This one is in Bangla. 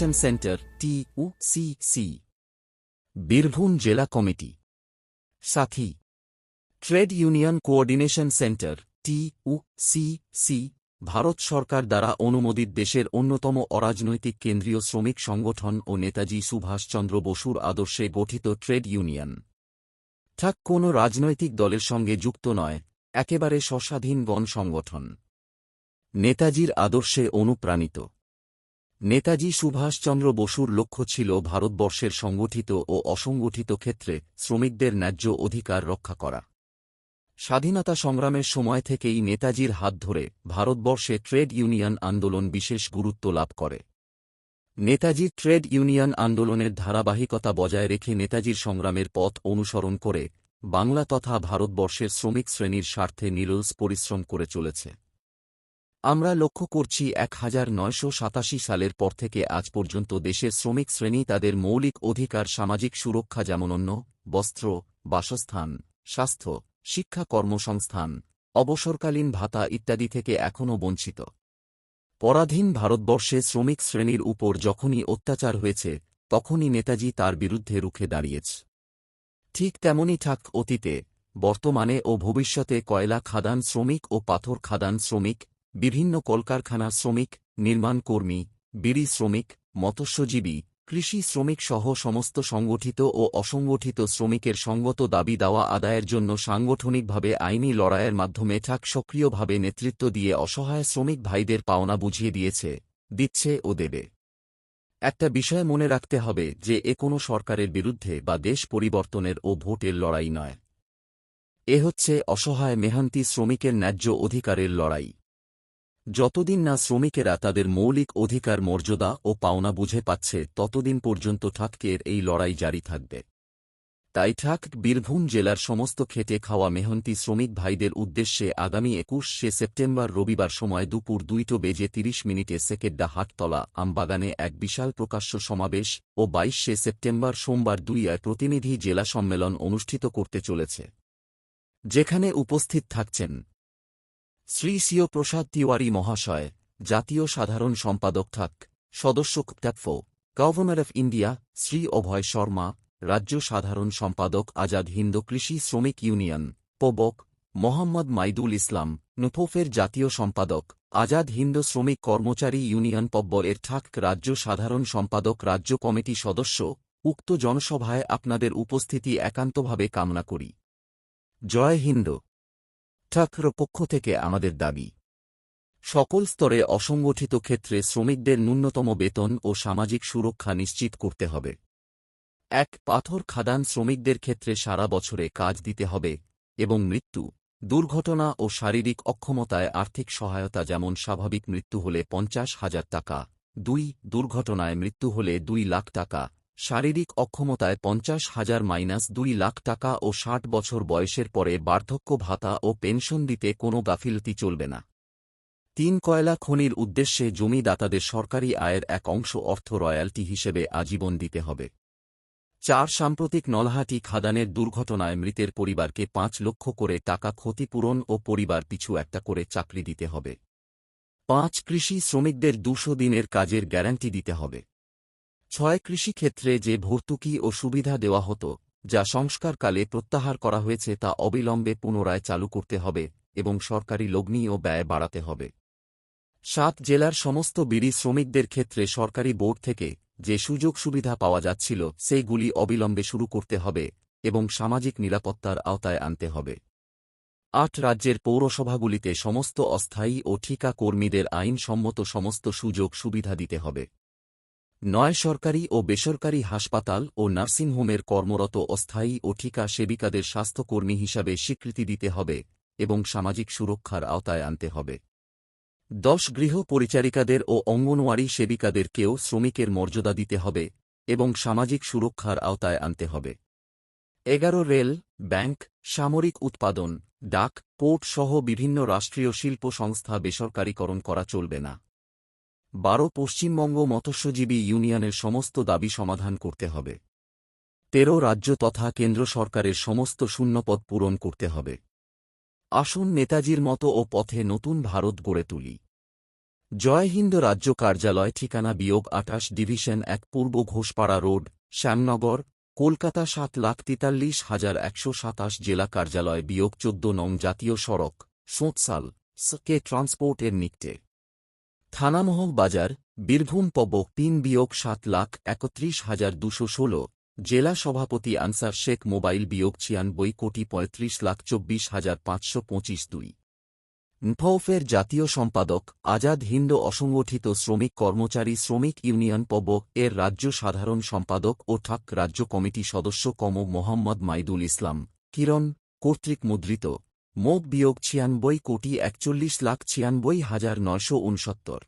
Coordination centre T U C C Birbhum জেলা কমিটি। সাথী। Trade union coordination centre T U C C Bharat সরকার দ্বারা অনুমোদিত দেশের অন্যতম অরাজনৈতিক কেন্দ্রীয় শ্রমিক সংগঠন ও নেতাজি সুভাষচন্দ্র বসুর আদর্শে গঠিত ট্রেড ইউনিয়ন। ঠাক কোনো রাজনৈতিক দলের সঙ্গে যুক্ত নয়, একেবারে স্বস্বাধীন গণ সংগঠন নেতাজির আদর্শে অনুপ্রাণিত। নেতাজি সুভাষচন্দ্র বসুর লক্ষ্য ছিল ভারতবর্ষের সংগঠিত ও অসংগঠিত ক্ষেত্রে শ্রমিকদের ন্যায্য অধিকার রক্ষা করা। স্বাধীনতা সংগ্রামের সময় থেকেই নেতাজির হাত ধরে ভারতবর্ষে ট্রেড ইউনিয়ন আন্দোলন বিশেষ গুরুত্ব লাভ করে। নেতাজির ট্রেড ইউনিয়ন আন্দোলনের ধারাবাহিকতা বজায় রেখে নেতাজির সংগ্রামের পথ অনুসরণ করে বাংলা তথা ভারতবর্ষের শ্রমিক শ্রেণির স্বার্থে নিরলস পরিশ্রম করে চলেছে। আমরা লক্ষ্য করছি এক হাজার নয়শো সাতাশি সালের পর থেকে আজ পর্যন্ত দেশের শ্রমিক শ্রেণি তাদের মৌলিক অধিকার, সামাজিক সুরক্ষা যেমন অন্য বস্ত্র, বাসস্থান, স্বাস্থ্য, শিক্ষা, কর্মসংস্থান, অবসরকালীন ভাতা ইত্যাদি থেকে এখনও বঞ্চিত। পরাধীন ভারতবর্ষে শ্রমিক শ্রেণির উপর যখনই অত্যাচার হয়েছে, তখনই নেতাজি তার বিরুদ্ধে রুখে দাঁড়িয়েছে। ঠিক তেমনই ঠাক অতীতে, বর্তমানে ও ভবিষ্যতে কয়লা খাদান শ্রমিক ও পাথর খাদান শ্রমিক বিভিন্ন কলকারখানা শ্রমিক, নির্মাণ কর্মী, বিড়ি শ্রমিক, মৎস্যজীবী, কৃষি শ্রমিক সহ সমস্ত সংগঠিত ও অসংগঠিত শ্রমিকের সঙ্গত দাবি দাওয়া আদায়ের জন্য সাংগঠনিকভাবে আইনি লড়াইয়ের মাধ্যমে ঠাক সক্রিয়ভাবে নেতৃত্ব দিয়ে অসহায় শ্রমিক ভাইদের পাওনা বুঝিয়ে দিয়েছে, দিচ্ছে ও দেবে। একটা বিষয় মনে রাখতে হবে যে এ কোনো সরকারের বিরুদ্ধে বা দেশ পরিবর্তনের ও ভোটের লড়াই নয়। এ হচ্ছে অসহায় মেহান্তি শ্রমিকের ন্যায্য অধিকারের লড়াই। যতদিন না শ্রমিকেরা তাদের মৌলিক অধিকার, মর্যাদা ও পাওনা বুঝে পাচ্ছে, ততদিন পর্যন্ত ঠাককের এই লড়াই জারি থাকবে। তাই ঠাক বীরভূম জেলার সমস্ত খেটে খাওয়া মেহন্তি শ্রমিক ভাইদের উদ্দেশ্যে আগামী একুশে সেপ্টেম্বর রবিবার সময় দুপুর দুইটো বেজে তিরিশ মিনিটে সেকেড্ডা হাটতলা আমবাগানে এক বিশাল প্রকাশ্য সমাবেশ ও বাইশে সেপ্টেম্বর সোমবার দুইয়ায় প্রতিনিধি জেলা সম্মেলন অনুষ্ঠিত করতে চলেছে। যেখানে উপস্থিত থাকছেন শ্রী সিও প্রসাদ তিওয়ারি মহাশয়, জাতীয় সাধারণ সম্পাদক থাক, সদস্য ক্যাপফো governor of India, Shri Abhay Sharma, রাজ্য সাধারণ সম্পাদক আজাদ হিন্দ কৃষি শ্রমিক ইউনিয়ন, পোবক, মোহাম্মদ মাইদুল ইসলাম নুফোফের জাতীয় সম্পাদক, আজাদ হিন্দ শ্রমিক কর্মচারী ইউনিয়ন পব্ব এর ঠাক রাজ্য সাধারণ সম্পাদক রাজ্য কমিটি সদস্য, উক্ত জনসভায় আপনাদের উপস্থিতি একান্তভাবে কামনা করি। জয় হিন্দ। ঠাকর পক্ষ থেকে আমাদের দাবি। সকল স্তরে অসংগঠিত ক্ষেত্রে শ্রমিকদের ন্যূনতম বেতন ও সামাজিক সুরক্ষা নিশ্চিত করতে হবে। এক, পাথর খাদান শ্রমিকদের ক্ষেত্রে সারা বছরে কাজ দিতে হবে এবং মৃত্যু, দুর্ঘটনা ও শারীরিক অক্ষমতায় আর্থিক সহায়তা যেমন স্বাভাবিক মৃত্যু হলে পঞ্চাশ হাজার টাকা, দুই, দুর্ঘটনায় মৃত্যু হলে দুই লাখ টাকা শারীরিক অক্ষমতায় পঞ্চাশ হাজার মাইনাস দুই লাখ টাকা ও ষাট বছর বয়সের পরে বার্ধক্য ভাতা ও পেনশন দিতে কোনো গাফিলতি চলবে না। তিন কয়লা খনির উদ্দেশ্যে জমিদাতাদের সরকারি আয়ের এক অংশ অর্থ রয়্যালটি হিসেবে আজীবন দিতে হবে। চার সাম্প্রতিক নলহাটি খাদানের দুর্ঘটনায় মৃতের পরিবারকে পাঁচ লক্ষ করে টাকা ক্ষতিপূরণ ও পরিবার পিছু একটা করে চাকরি দিতে হবে। পাঁচ কৃষি শ্রমিকদের দুশো দিনের কাজের গ্যারান্টি দিতে হবে। ছয় কৃষিক্ষেত্রে যে ভর্তুকি ও সুবিধা দেওয়া হতো, যা সংস্কারকালে প্রত্যাহার করা হয়েছে তা অবিলম্বে পুনরায় চালু করতে হবে এবং সরকারি লগ্নি ও ব্যয় বাড়াতে হবে। সাত জেলার সমস্ত বিড়ি শ্রমিকদের ক্ষেত্রে সরকারি বোর্ড থেকে যে সুযোগ সুবিধা পাওয়া যাচ্ছিল, সেইগুলি অবিলম্বে শুরু করতে হবে এবং সামাজিক নিরাপত্তার আওতায় আনতে হবে। আট রাজ্যের পৌরসভাগুলিতে সমস্ত অস্থায়ী ও ঠিকা কর্মীদের আইনসম্মত সমস্ত সুযোগ সুবিধা দিতে হবে। নয় সরকারি ও বেসরকারি হাসপাতাল ও নার্সিংহোমের কর্মরত অস্থায়ী ও ঠিকা সেবিকাদের স্বাস্থ্যকর্মী হিসাবে স্বীকৃতি দিতে হবে এবং সামাজিক সুরক্ষার আওতায় আনতে হবে। দশ গৃহ পরিচারিকাদের ও অঙ্গনওয়াড়ি সেবিকাদেরকেও শ্রমিকের মর্যাদা দিতে হবে এবং সামাজিক সুরক্ষার আওতায় আনতে হবে। এগারো রেল, ব্যাংক, সামরিক উৎপাদন, ডাক, পোর্ট সহ বিভিন্ন রাষ্ট্রীয় শিল্প সংস্থা বেসরকারীকরণ করা চলবে না। বারো পশ্চিমবঙ্গ মৎস্যজীবী ইউনিয়নের সমস্ত দাবি সমাধান করতে হবে। তেরো রাজ্য তথা কেন্দ্র সরকারের সমস্ত শূন্যপদ পূরণ করতে হবে। আসুন নেতাজির মতো ও পথে নতুন ভারত গড়ে তুলি। জয় হিন্দ রাজ্য কার্যালয় ঠিকানা বিয়োগ আটাশ ডিভিশন এক পূর্ব ঘোষপাড়া রোড, শ্যামনগর, কলকাতা সাত লাখ তেতাল্লিশ হাজার একশো সাতাশ জেলা কার্যালয় বিয়োগ চোদ্দ নং জাতীয় সড়ক, সোঁতসাল কে ট্রান্সপোর্ট এর নিকটে। থানামহল বাজার, বীরভূম পব তিন বিয়োগ সাত লাখ একত্রিশ হাজার দুশো ষোলো, জেলা সভাপতি আনসার শেখ মোবাইল বিয়োগ ছিয়ানব্বই কোটি পঁয়ত্রিশ লাখ চব্বিশ হাজার পাঁচশো পঁচিশ দুই। নফের জাতীয় সম্পাদক আজাদ হিন্দ অসংগঠিত শ্রমিক কর্মচারী শ্রমিক ইউনিয়ন পব এর রাজ্য সাধারণ সম্পাদক ও ঠাক রাজ্য কমিটি সদস্য কম মোহাম্মদ মাইদুল ইসলাম, কিরণ, কর্তৃক মুদ্রিত। মোব বিয়োগ ছিয়ানব্বই কোটি একচল্লিশ লাখ ছিয়ানব্বই হাজার নয়শো উনসত্তর